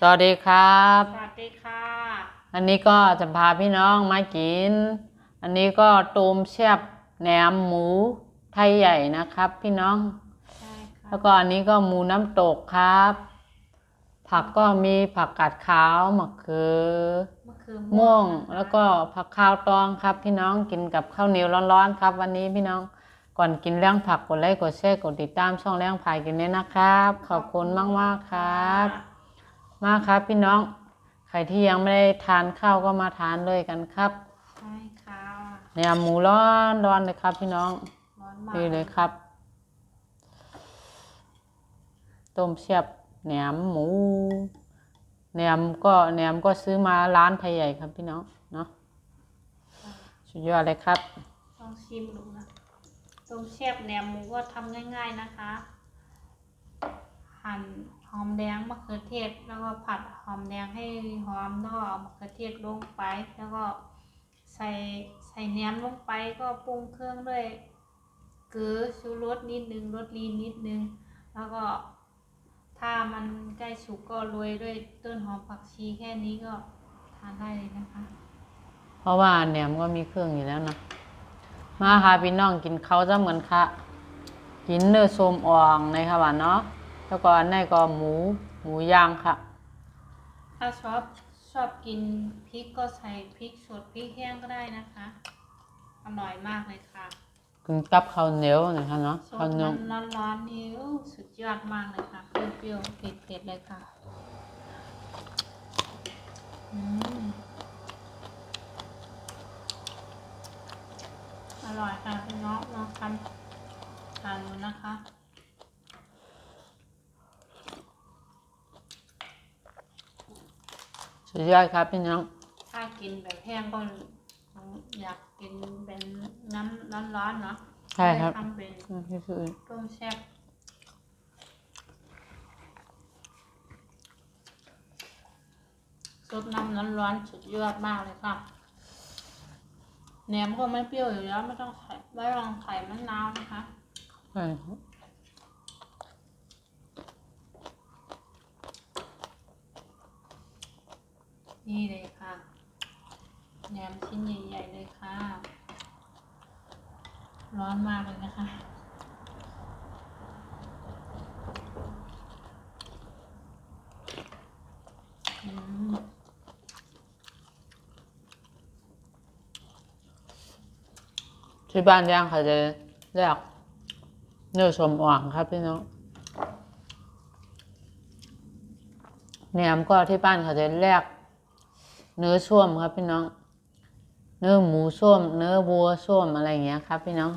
สวัสดีครับ สวัสดีค่ะ อันนี้ก็จะพาพี่น้องมากิน อันนี้ก็ตูมแซ่บแหนมหมูไทยใหญ่นะครับ พี่น้องใช่ค่ะแล้วก็อันนี้ก็หมูน้ำตกครับ ผักก็มีผักกาดขาวมะเขือมะเขือม่วงนะคะแล้วก็ผักขาวตองครับ พี่น้องกินกับข้าวเหนียวร้อนๆครับ วันนี้พี่น้องก่อนกินเรื่องผักกดไลค์กดแชร์กดติดตามช่องเรื่องพายกินด้วยนะครับ ขอบคุณมากๆครับ มาครับพี่น้อง ใครที่ยังไม่ได้ทานข้าวก็มาทานด้วยกันครับใช่ค่ะเนี่ยหมูร้อนร้อนเลยครับ พี่น้องร้อนมากนี่เลยครับ ต้มเสียบแหนมหมูแหนมก็แหนมก็ซื้อมาร้านไทยใหญ่ครับพี่น้องเนาะค่ะสุดยอดเลยครับลองชิมดูนะต้มแซ่บแหนมหมูก็ทำง่าย ๆนะคะ หั่น หอมแดงมะเขือเทศ แล้วก็ผัดหอมแดงให้หอมแล้วก็เอามะเขือเทศลงไป แล้วก็ใส่ใส่แหนมลงไปก็ปรุงเครื่องด้วยเกลือชูรสนิดนึงรสลีนนิดนึง แล้วก็ถ้ามันใกล้สุกก็โรยด้วยต้นหอมผักชีแค่นี้ก็ทานได้เลยนะคะ เพราะว่าแหนมก็มีเครื่องอยู่แล้วนะมาค่ะพี่น้องกินเขาจะเหมือนค่ะกินเนื้อส้มอ่องในค่ะว่าเนาะ แล้วก็อันนี้ก็หมูหมูย่างค่ะ ถ้าชอบชอบกินพริกก็ใส่พริกสดพริกแห้งก็ได้นะคะ อร่อยมากเลยค่ะกินกับข้าวเหนียวหนะคะเนาะสข้าวดเหนียวร้อนร้อนๆนี่โอ้สุดยอดมากเลยค่ะเปรี้ยวๆเผ็ดๆเลยค่ะอืมอร่อยค่ะพี่น้องลองทำทานดูนะคะ สุดยอดครับพี่น้อง ถ้ากินแบบแห้งก็อยากกินเป็นน้ำร้อนๆเนาะใช่ครับทำเป็นนี่คือต้มแซ่บซดน้ำร้อนๆสุดยอดมากเลยค่ะแหนมก็ไม่เปรี้ยวอยู่แล้วไม่ต้องใส่ไม่ต้องไข่มะนาวนะคะใช่ครับ นี่เลยค่ะแหนมชิ้นใหญ่ ๆ เลยค่ะ ร้อนมากเลยนะคะ อืมที่บ้านย่างเขาจะเรียกเนื้อชมอ่างครับพี่น้องแหนมก็ที่บ้านเขาจะเรียก เนื้อส้วมครับพี่น้อง เนื้อหมูส้วม เนื้อวัวส้วมอะไรอย่างเงี้ยครับ พี่น้อง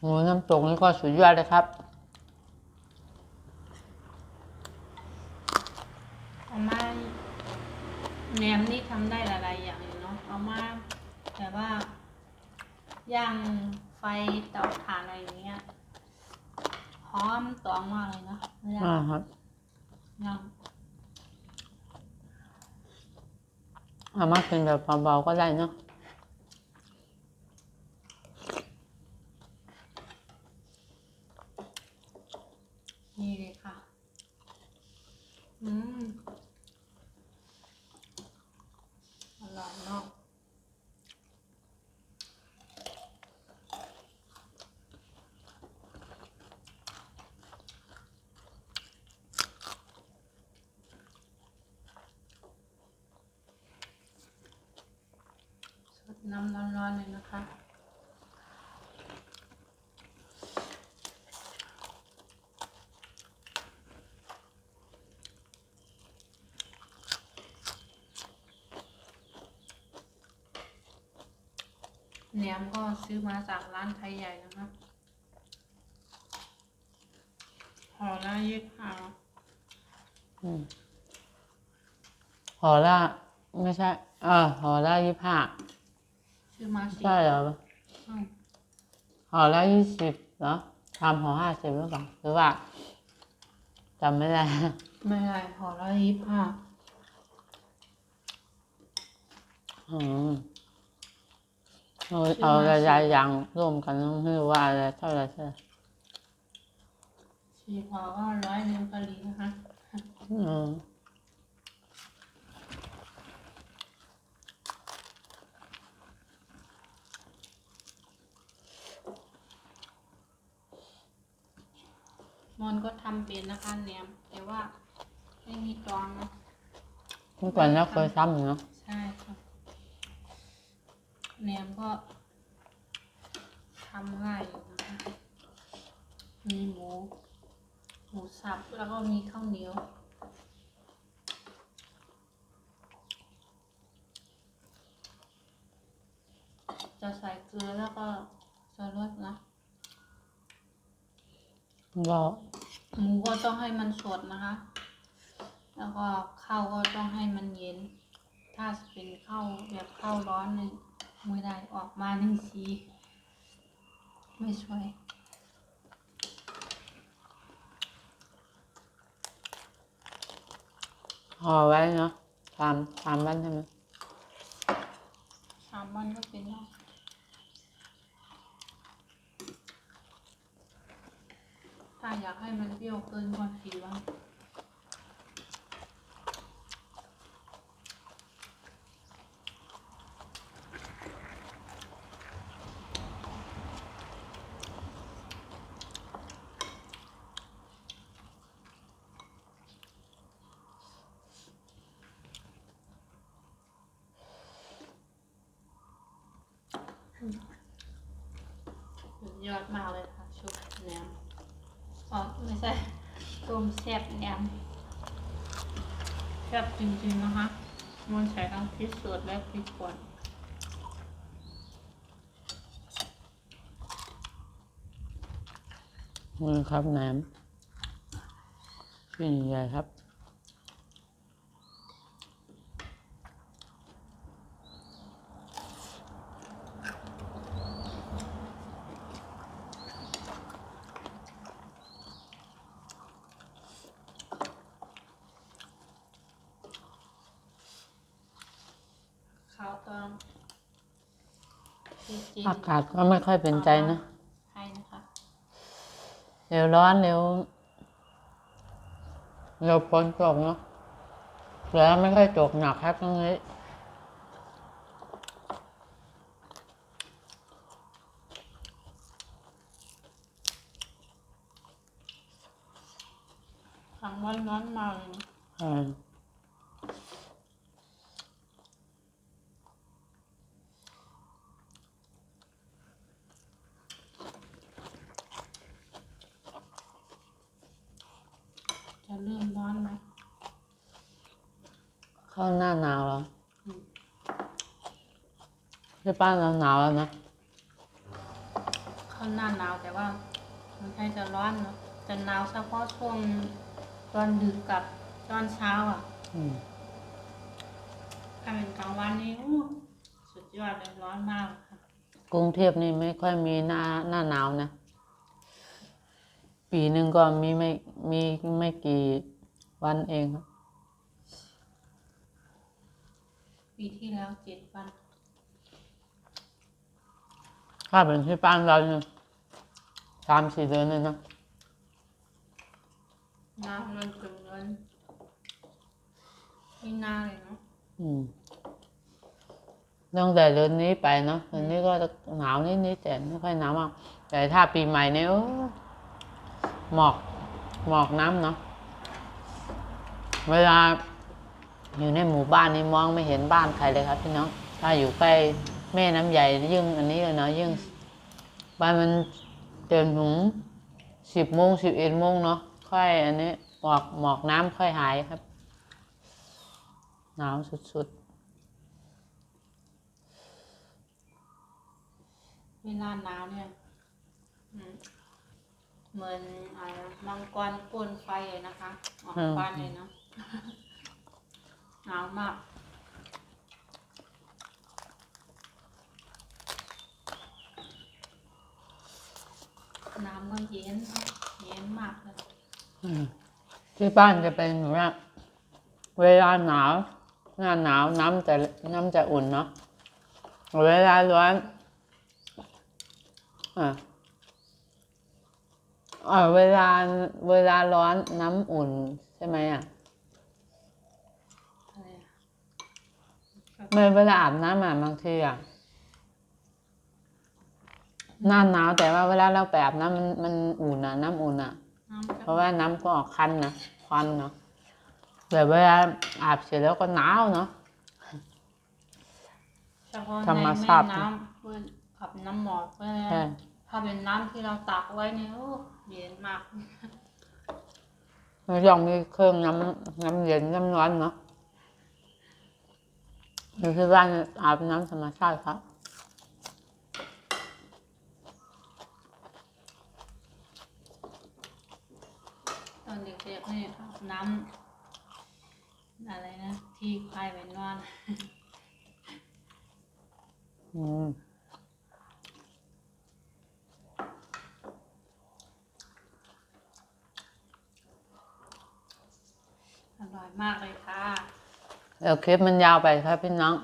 หมูน้ำตกนี่ก็สุดยอดเลยครับ เอามาแหนมนี่ทำได้หลายๆอย่างอยู่เนาะเอามาแต่ว่าย่าง ไฟเตาถ่านอะไรอย่างเงี้ยหอมตองมากเลยเนาะย่างอ่าครับย่างเอามากินแบบเบาๆก็ได้เนาะนี่เลยค่ะ อืมอร่อยเนาะสดน้ำ ร้อนๆเลยนะคะแหนมก็ซื้อมาจากร้านไทยใหญ่นะครับห่อละยี่สิบห้าอืมห่อละไม่ใช่ เออห่อละยี่ห้า ซื้อมาสิใช่เหรออืมห่อละยี่สิบเหรอทำห่อห้าสิบหรือเปล่าหรือว่าจำไม่ได้ ไม่ได้ห่อละยี่สิบห้าอืมเอาเอาระยะยางร่วมกันต้องคือว่าอะไรเท่าไหรเท่าไหร่ชีพอก็ร้อยหนึ่งกะหรี่นะคะอืม มอนก็ทำเป็นนะคะแหนมแต่ว่าไม่มีตองเนาะเมื่อก่อนเราเคยทำอยู่เนาะใช่ค่ะแหนมก็ทำง่ายอยู่นะคะมีหมูหมูสับแล้วก็มีข้าวเหนียวจะใส่เกลือแล้วก็จะลดนะ ก็หมูก็ต้องให้มันสดนะคะ แล้วก็ข้าวก็ต้องให้มันเย็น ถ้าเป็นข้าวแบบข้าวร้อนเนี่ยไม่ได้ออกมาหนึ่งสีไม่สวยห่อไว้เนาะทำทำวันใช่ไหมสามวันก็เป็นแล้วถ้า อยากให้มันเปรี้ยวเกินกว่าสี่วันยอดมากเลยค่ะชุบแหนม อ๋อไม่ใช่ต้มแซ่บแหนมแซ่บจริงๆนะคะ มันใช้ทั้งพริกสดและพริกป่นมือครับแหนมชิ้นใหญ่ครับ ข้าวตองที่จีน อากาศก็ไม่ค่อยเป็นใจนะไทยนะคะเร็วร้อนเร็วเร็วฝนตกเนาะแล้วไม่ค่อยตกหนักครับตรงนี้ครั้งวันร้อนมากเลยนะอ่า จะเริ่มร้อนไหม เข้าหน้าหนาวแล้ว อืม ที่บ้านเราหนาวแล้วนะเข้าหน้าหนาวแต่ว่า มันใช่จะร้อนเนาะจะหนาวเฉพาะช่วงตอนดึกกับตอนเช้าอะอืมถ้าเป็นกลางวันนี่อู้สุดยอดเลยร้อนมากค่ะกรุงเทพนี่ไม่ค่อยมีหน้าหน้าหนาวนะ ปีหนึ่งก็มีไม่มีไม่กี่วันเองครับ ปีที่แล้วเจ็ดวัน ถ้าเป็นที่บ้านเราเนี่ยสามสี่เดือนเลยนะน้ำมันถึงเงินไม่น่าเลยเนาะอืมตั้งแต่เดือนนี้ไปเนาะเดือนนี้ก็หนาวนิดนิดๆแต่ไม่ค่อยหนาวมากแต่ถ้าปีใหม่เนี่ยโอ้หมอกหมอกน้ำเนาะเวลาอยู่ในหมู่บ้านนี่มองไม่เห็นบ้านใครเลยครับพี่น้องถ้าอยู่ใกล้ แม่น้ำใหญ่ยิ่งอันนี้เลยเนาะยิ่งบ้านมันเตือนถึงสิบโมงสิบเอ็ดโมงเนาะค่อยอันนี้หมอกหมอกน้ำค่อยหายครับหนาวสุดเวลาหนาวเนี่ยอืมเหมือนอะไรนะมังกรพ่นไฟเลยนะคะ ออกบ้านเลยเนาะหนาวมาก น้ำก็ เย็นเย็นมากเลยๆอืมที่บ้านจะเป็นแบบว่าเวลาหนาวหน้าหนาวน้ำจะน้ำจะอุ่นเนาะเวลาร้อนอะอ่าเวลาเวลาร้อนน้ำอุ่นใช่ไหมอะอะไรอะไม่เวลาอาบน้ำอะบางทีอะ หน้าหนาวแต่ว่าเวลาเราไปอาบน้ำมันมันอุ่นอะน้ำอุ่นอะน้ำเพราะว่าน้ำก็ออกคันนะควันเนาะแต่เวลาอาบเสร็จแล้วก็หนาวเนาะ เฉพาะธรรมในชาแม่ติ น้ำเพื่อนขับน้ำหมอกเพื่อนใช่ถ้าเป็นน้ำที่เราตักไว้เนี่ยโอ้เย็นมากมันยังมีเครื่องน้ำน้ำเย็นน้ำร้อนเนาะอยู่ที่บ้านอาบน้ำธรรมชาติครับ อนเด็กๆนี่อาบน้ำอะไรนะ ที่ควายเป็นนอนอืมอร่อยมากเลยค่ะ เดี๋ยวคลิปมันยาวไปครับพี่น้อง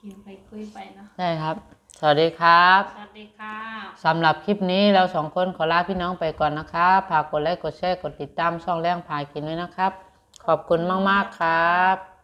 กินไปคุยไปเนาะ ได้ครับ สวัสดีครับ สวัสดีค่ะสำหรับคลิปนี้เราสองคนขอลาพี่น้องไปก่อนนะครับฝากกดไลค์กดแชร์กดติดตามช่องแรงพายกินด้วยนะครับ ขอบคุณมาก ๆ ครับ